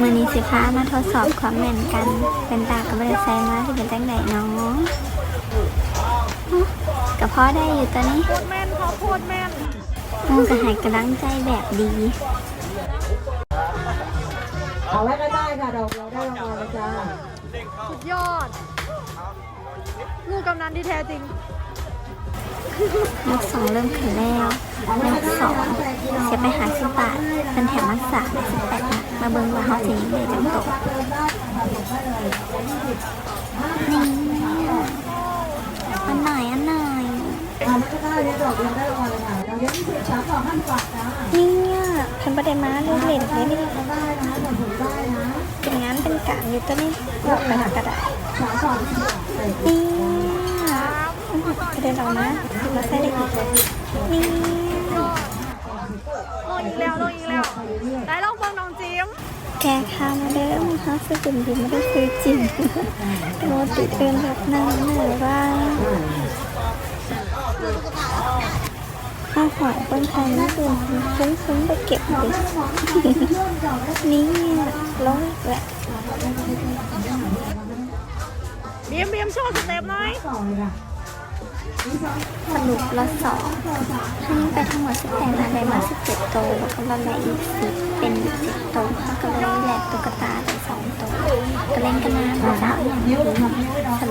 มือนี้สิพามาทดสอบความแม่นกัน เป็นตากับบริษัทมาที่เป็นจังไดเน้องกับพ่อได้อยู่ตอนนี้โคตรแม่นเขาโคตรแม่นมูจะให้กำลังใจแบบดี เอาไว้ก็ได้ค่ะดอกเราได้รางวัลนะจ๊ะสุดยอดลูกกำนันที่แท้จริงยกสองเริ่มขึ้นแล้วยกสองเสีย ไปหาสิบบาทเป็นแถมมักษาได้สิบแปดนะมาเบิ่งว่าเขาจะยิงได้จังโตนี่อันหน่อยอันหน่อยเอาไว้ก็ได้เนี่ยดอกเราได้รางวัลเลยค่ะเราเลี้ยงที่สามสองพันบาทจ้าเนี่ยพันประเดมาลูกเล่นเลยนี่เราได้นะถูกได้นะเป็นงานเป็นการอยู่ตัวนี้ยกไปหากระดาษนี่กระเด็นออกมาแล้วใส่ด้อีก แกข้าวมาเด้อมึงเขาซื้อจุ่มดิไม่ได้ซื้อจริงโมติเตือนแบบนั้นเหนื่อยว่าข้าวหอยบนไทยนี่คือฟุ้งๆไปเก็บดินี่ลงอีกแล้วบีมบีมโชว์สเต็ปหน่อยต่อเลยค่ะ สรุปละสองทั้งนี้ไปทั้งหมดสิบแปดนะได้มาสิบเจ็ดตัวแล้วก็ละลายอีกสิบเป็นสิบตัวแล้วก็เลยแหลกตุ๊กตาเป็นสองตัวก็เล่นกันมาภาษาอย่างนี้สรุปก็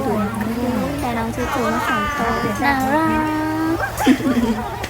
คือแต่น้องจูจูมาสองตัวน่ารัก